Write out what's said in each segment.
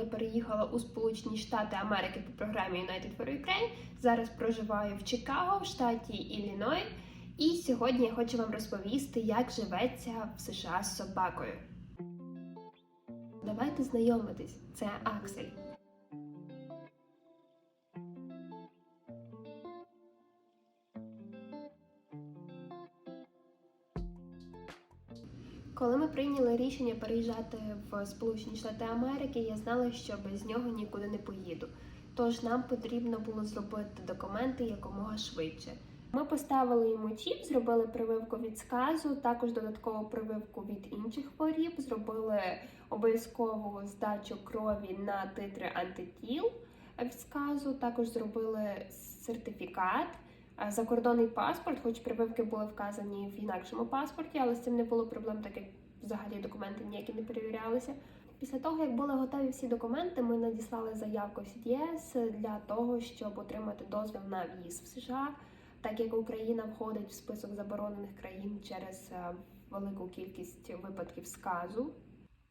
я переїхала у Сполучені Штати Америки по програмі United for Ukraine. Зараз проживаю в Чикаго, в штаті Ілліной. І сьогодні я хочу вам розповісти, як живеться в США з собакою. Давайте знайомитись. Це Аксель. Коли ми прийняли рішення переїжджати в Сполучені Штати Америки, я знала, що без нього нікуди не поїду. Тож нам потрібно було зробити документи якомога швидше. Ми поставили йому чіп, зробили прививку від сказу, також додаткову прививку від інших хворіб, зробили обов'язкову здачу крові на титри антитіл від сказу, також зробили сертифікат. Закордонний паспорт, хоч прививки були вказані в інакшому паспорті, але з цим не було проблем, так як взагалі документи ніякі не перевірялися. Після того, як були готові всі документи, ми надіслали заявку в CDS для того, щоб отримати дозвіл на в'їзд в США, так як Україна входить в список заборонених країн через е, велику кількість випадків сказу.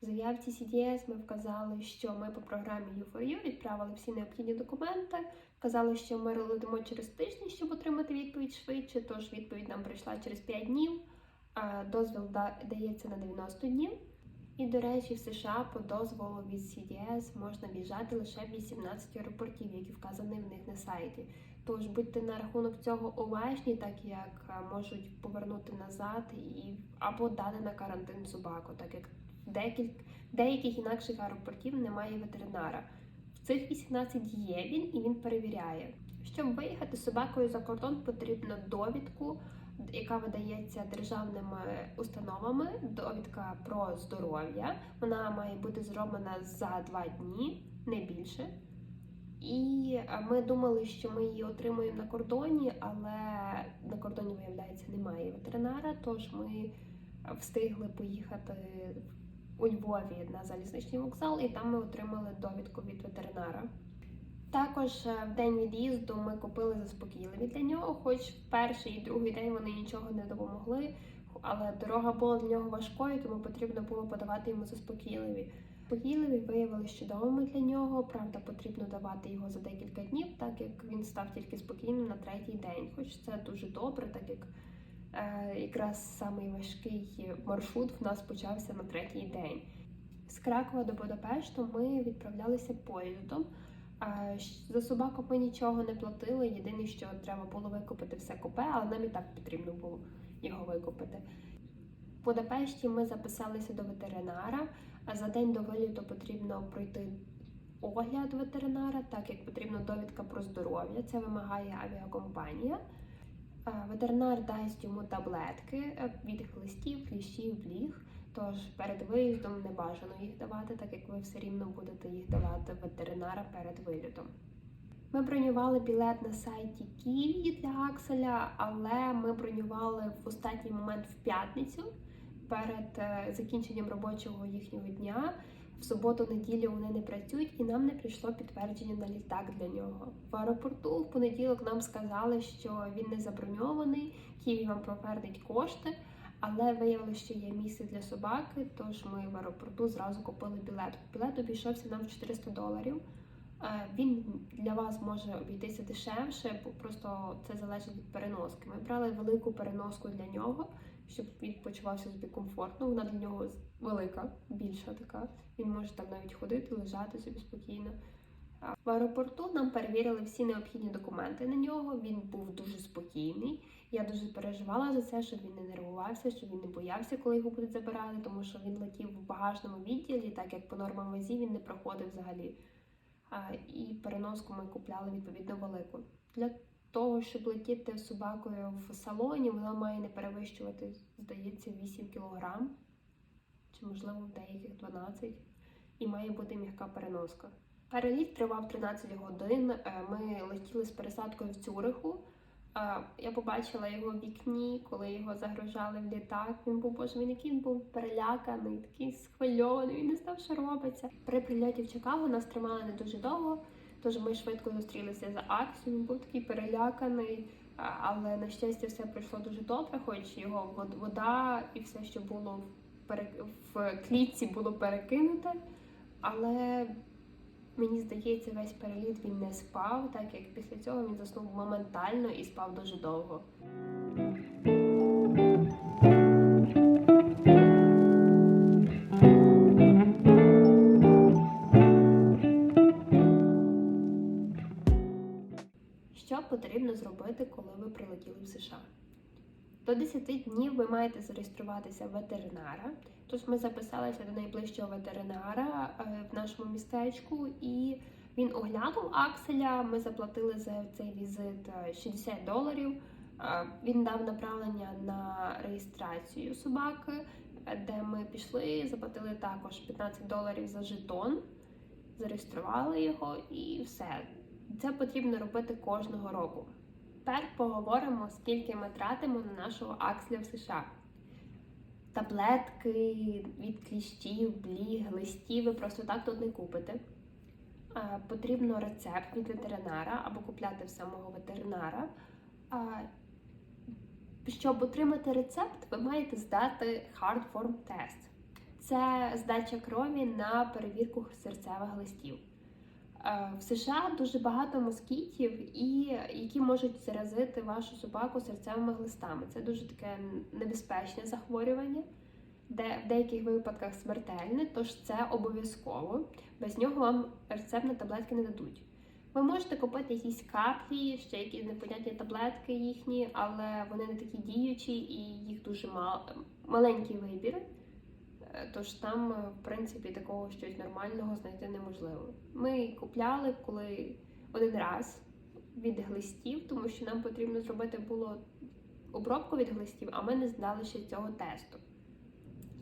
В заявці CDS ми вказали, що ми по програмі U4U відправили всі необхідні документи. Вказали, що ми летимо через тиждень, щоб отримати відповідь швидше. Тож відповідь нам прийшла через 5 днів. а Дозвіл дається на 90 днів. І, до речі, в США по дозволу від CDS можна в'їжджати лише в 18 аеропортів, які вказані в них на сайті. Тож будьте на рахунок цього уважні, так як можуть повернути назад і або дати на карантин собаку, так як в деяких інакших аеропортів немає ветеринара. Цих 18 є він і він перевіряє. Щоб виїхати собакою за кордон, потрібно довідку, яка видається державними установами. Довідка про здоров'я. Вона має бути зроблена за два дні, не більше. І е, ми думали, що ми її отримуємо на кордоні, але на кордоні, виявляється, немає ветеринара, тож ми встигли поїхати у Львові на залізничний вокзал, і там ми отримали довідку від ветеринара. Також е, в день від'їзду ми купили заспокійливі для нього, хоч перший і другий день вони нічого не допомогли, але дорога була для нього важкою, тому потрібно було подавати йому заспокійливі. Заспокійливі виявилися чудовими для нього. Правда, потрібно давати його за декілька днів, так як він став тільки спокійним на третій день. Хоч це дуже добре, так як якраз самий важкий маршрут в нас почався на третій день. З Кракова до Будапешту ми відправлялися поїздом. За собаку ми нічого не платили. Єдине, що треба було викупити все купе, але нам і так потрібно було його викупити. В Будапешті ми записалися до ветеринара, а за день до виліту потрібно пройти огляд ветеринара, так як потрібна довідка про здоров'я. Це вимагає авіакомпанія. Ветеринар дасть йому таблетки е, від хлистів, кліщів, бліг. Тож перед виїздом не бажано їх давати, так як ви все рівно будете їх давати ветеринара перед вилітом. Ми бронювали білет на сайті Київ для Акселя, але ми бронювали в останній момент в п'ятницю перед е, закінченням робочого їхнього дня. В суботу-неділю вони не працюють, і нам не прийшло підтвердження на літак для нього. В аеропорту в понеділок нам сказали, що він не заброньований, Київ вам повернеть кошти. Але виявилося, що є місце для собаки, тож ми в аеропорту зразу купили білет. Білет обійшовся нам в 400 доларів. Він для вас може обійтися дешевше, бо просто це залежить від переноски. Ми брали велику переноску для нього, щоб він почувався собі комфортно. Вона для нього велика, більша така. Він може там навіть ходити, лежати собі спокійно. В аеропорту нам перевірили всі необхідні документи на нього. Він був дуже спокійний. Я дуже переживала за це, щоб він не нервувався, щоб він не боявся, коли його будуть забирати, тому що він летів в багажному відділі, так як по нормам вазі він не проходив взагалі. І переноску ми купляли відповідно велику. Для того, щоб летіти собакою в салоні, вона має не перевищувати, здається, 8 кг, чи можливо в деяких 12, і має бути м'яка переноска. Переліт тривав 13 годин. Е, Ми летіли з пересадкою в Цюриху. Я побачила його в вікні, коли його загружали в літак. Він був боже, він який був переляканий, такий схвильований, він не знав, що робиться. При прильоті в Чикаго нас тримали не дуже довго, тож ми швидко зустрілися за Аксю. Він був такий переляканий, але на щастя все пройшло дуже добре, хоч його вода і все, що було в клітці було перекинуте, але мені здається, весь переліт він не спав, так як після цього він заснув моментально і спав дуже довго. Що потрібно зробити, коли ви прилетіли в США? До 10 днів ви маєте зареєструватися в ветеринара. Тож ми записалися до найближчого ветеринара е, в нашому містечку, і він оглянув акселя. Ми заплатили за цей візит е, 60 доларів. Е, Він дав направлення на реєстрацію собаки, е, де ми пішли, заплатили також 15 доларів за жетон, зареєстрували його і все. Це потрібно робити кожного року. Тепер поговоримо, скільки ми тратимо на нашого акселя в США. Таблетки від кліщів, бліг, листів ви просто так тут не купите. Е, Потрібно рецепт від ветеринара або купляти в самого ветеринара. Щоб отримати рецепт, ви маєте здати Hard Form Test. Це здача крові на перевірку серцевих листів. Е, В США дуже багато москітів, і які можуть заразити вашу собаку серцевими глистами. Це дуже таке небезпечне захворювання, де в деяких випадках смертельне, тож це обов'язково. Без нього вам рецептні таблетки не дадуть. Ви можете купити якісь каплі, ще якісь непонятні таблетки їхні, але вони не такі діючі і їх дуже мал... маленький вибір. Е, Тож там, е, в принципі, такого щось нормального знайти неможливо. Ми купляли коли один раз від глистів, тому що нам потрібно зробити було обробку від глистів, а ми не знали ще цього тесту.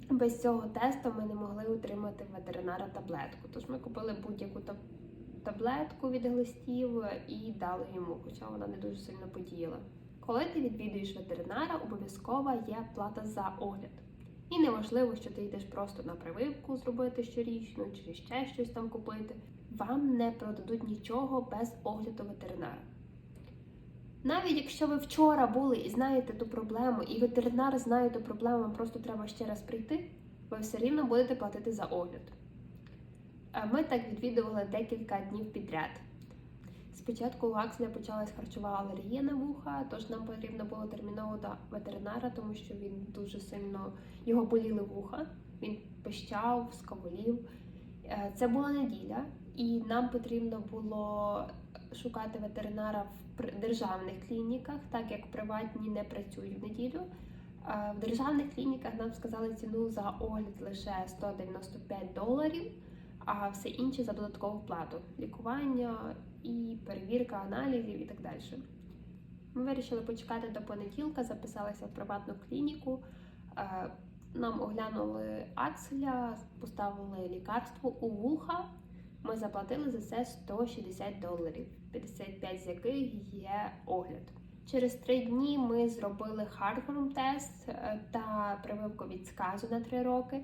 Без цього тесту ми не могли отримати ветеринара таблетку. Тож ми купили будь-яку таблетку від глистів і дали йому, хоча вона не дуже сильно подіяла. Коли ти відвідуєш ветеринара, обов'язкова є плата за огляд. І неважливо, що ти йдеш просто на прививку зробити щорічну чи ще щось там купити. Вам не продадуть нічого без огляду ветеринара. Навіть якщо ви вчора були і знаєте ту проблему, і ветеринар знає ту проблему, вам просто треба ще раз прийти, ви все рівно будете платити за огляд. А Ми так відвідували декілька днів підряд. Спочатку у Акселя почалась харчова алергія на вуха, тож нам потрібно було терміново до ветеринара, тому що він дуже сильно його боліли вуха. Він пищав, скаволів. Е, Це була неділя, і нам потрібно було шукати ветеринара в державних клініках, так як приватні не працюють в неділю. Е, В державних клініках нам сказали ціну за огляд лише 195 доларів, а все інше за додаткову плату лікування і перевірка аналізів і так далі. Ми вирішили почекати до понеділка, записалися в приватну клініку. Е, Нам оглянули акселя, поставили лікарство у вуха. Ми заплатили за це 160 доларів, 55 з яких є огляд. Через три дні ми зробили хардформ тест е, та прививку від сказу на три роки.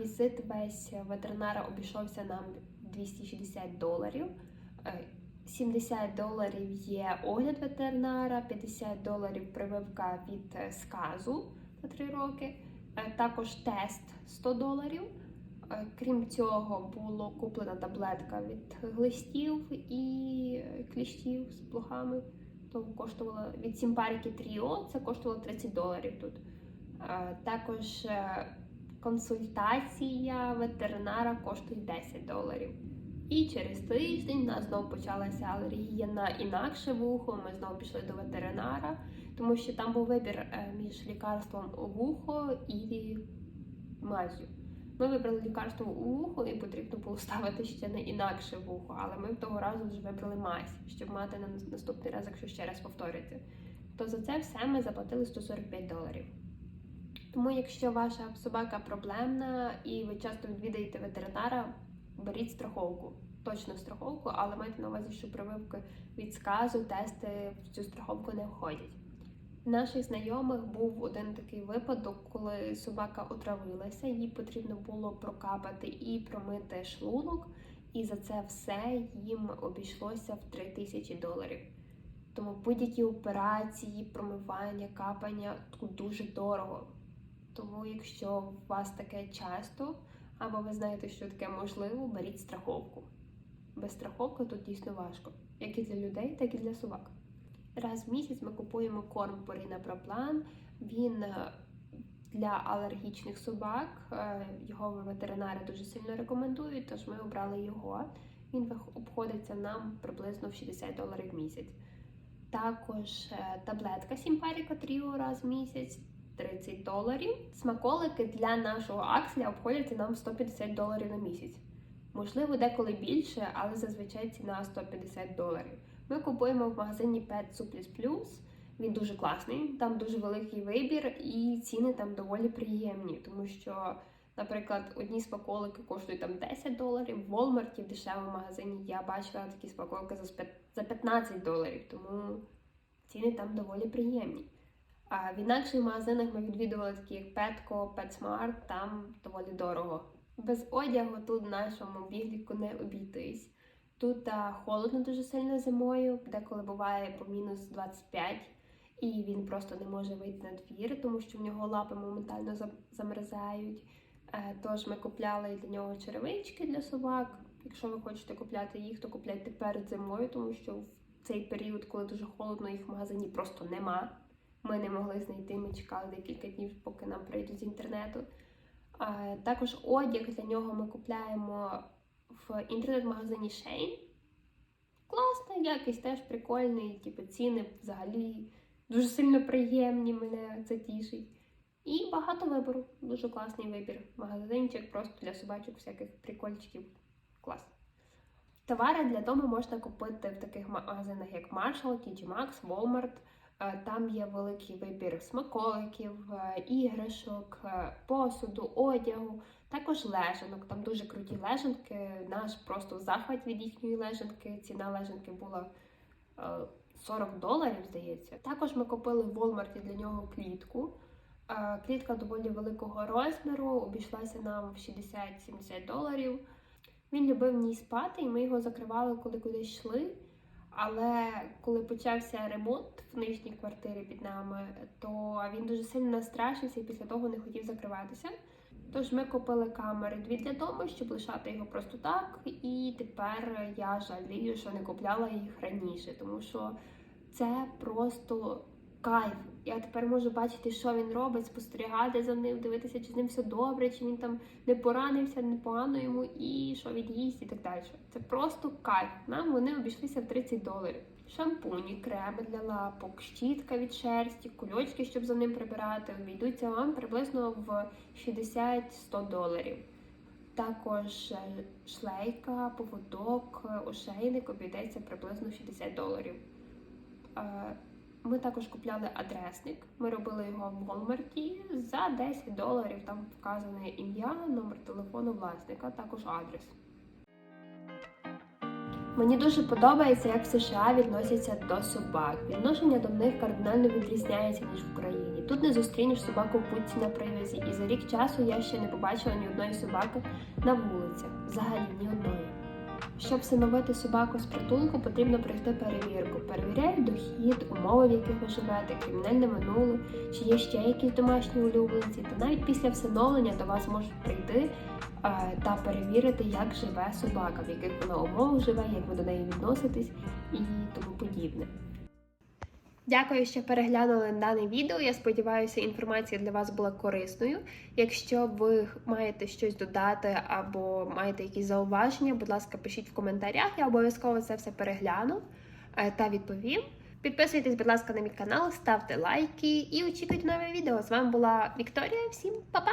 Візит весь ветеринара обійшовся нам 260 доларів. Е, 70 доларів є огляд ветеринара, 50 доларів прививка від е, сказу на 3 роки, е, також тест 100 доларів. Е, Крім цього, було куплена таблетка від глистів і кліщів з плохами. То коштувало від Сімпаріки Тріо, це коштувало 30 доларів тут. Також консультація ветеринара коштує 10 доларів. І через тиждень у нас знову почалася алергія на інакше вухо. Ми знову пішли до ветеринара, тому що там був вибір е, між лікарством у вухо і мазю. Ми вибрали лікарство у вухо і потрібно було ставити ще на інакше вухо, але ми того разу вже вибрали мазь, щоб мати на наступний раз, якщо ще раз повторити. То за це все ми заплатили 145 доларів. Тому, якщо ваша собака проблемна і ви часто відвідаєте ветеринара, беріть страховку. Точно страховку, але майте на увазі, що прививки від сказу, тести в цю страховку не входять. В наших знайомих був один такий випадок, коли собака отравилася, їй потрібно було прокапати і промити шлунок, і за це все їм обійшлося в 3 тисячі доларів. Тому будь-які операції, промивання, капання тут дуже дорого. Тому, якщо у вас таке часто, або ви знаєте, що таке можливо, беріть страховку. Без страховки тут дійсно важко, як і для людей, так і для собак. Раз в місяць ми купуємо корм Pro Plan. Він е, для алергічних собак. Е, Його ветеринари дуже сильно рекомендують, тож ми обрали його. Він обходиться нам приблизно в 60 доларів в місяць. Також е, таблетка Сімпаріка Тріо раз в місяць 30 доларів. Смаколики для нашого акселя обходяться нам 150 доларів на місяць. Можливо, деколи більше, але зазвичай ціна 150 доларів. Ми купуємо в магазині Pet Supplies Plus. Він дуже класний, там дуже великий вибір, і ціни там доволі приємні, тому що, наприклад, одні смаколики коштують там 10 доларів. В Walmart в дешевому магазині я бачила такі смаколики за 15 доларів, тому ціни там доволі приємні. В інакших магазинах ми відвідували такі як Petco, PetSmart, там доволі дорого. Без одягу тут в нашому бігліку не обійтись. Тут а, холодно дуже сильно зимою, деколи буває по мінус 25, і він просто не може вийти на двір, тому що в нього лапи моментально замерзають. Е, Тож ми купляли для нього черевички для собак. Якщо ви хочете купляти їх, то купляйте перед зимою, тому що в цей період, коли дуже холодно, їх в магазині просто нема. Ми не могли знайти, ми чекали декілька днів, поки нам прийдуть з інтернету. Також одяг для нього ми купляємо в інтернет-магазині Shein. Класна якість, теж прикольний, типу ціни взагалі дуже сильно приємні, мене це тішить. І багато вибору, дуже класний вибір. Магазинчик просто для собачок всяких прикольчиків. Клас. Товари для дому можна купити в таких магазинах, як Marshall, TG Maxx, Walmart. Е, Там є великий вибір смаколиків, е, іграшок, е, посуду, одягу, також лежанок. Там дуже круті лежанки. Наш просто захват від їхньої лежанки. Ціна лежанки була е, 40 доларів, здається. Також ми купили в Walmart для нього клітку. Клітка доволі великого розміру, обійшлася нам в 60-70 доларів. Він любив в ній спати, і ми його закривали, коли кудись йшли. Але коли почався ремонт в нижній квартирі під нами, то він дуже сильно настрашився і після того не хотів закриватися. Тож ми купили камери дві для дому, щоб лишати його просто так. І тепер я жалію, що не купляла їх раніше, тому що це просто кайф. Я тепер можу бачити, що він робить, спостерігати за ним, дивитися, чи з ним все добре, чи він там не поранився, не погано йому, і що він їсть, і так далі. Це просто кайф. Нам вони обійшлися в 30 доларів. Шампуні, креми для лапок, щітка від шерсті, кульочки, щоб за ним прибирати, обійдуться вам приблизно в 60-100 доларів. Також е, шлейка, поводок, е, ошейник обійдеться приблизно в 60 доларів. Ми також купляли адресник. Ми робили його в Walmart за 10 доларів. Там вказане ім'я, номер телефону власника, також адрес. Мені дуже подобається, як в США відносяться до собак. Відношення до них кардинально відрізняється ніж в Україні. Тут не зустрінеш собаку в будці на привязі, і за рік часу я ще не побачила ні одної собаки на вулицях. Взагалі ні одної. Щоб встановити собаку з притулку, потрібно пройти перевірку. Перевіряють дохід, умови, в яких ви живете, кримінальне минуле, чи є ще якісь домашні улюбленці. Та навіть після всиновлення до вас можуть прийти е, та перевірити, як живе собака, в яких вона умовах живе, як ви до неї відноситесь і тому подібне. Дякую, що переглянули дане відео. Я сподіваюся, інформація для вас була корисною. Якщо ви маєте щось додати або маєте якісь зауваження, будь ласка, пишіть в коментарях. Я обов'язково це все перегляну е, та відповім. Підписуйтесь, будь ласка, на мій канал, ставте лайки і очікуйте нове відео. З вами була Вікторія. Всім па-па!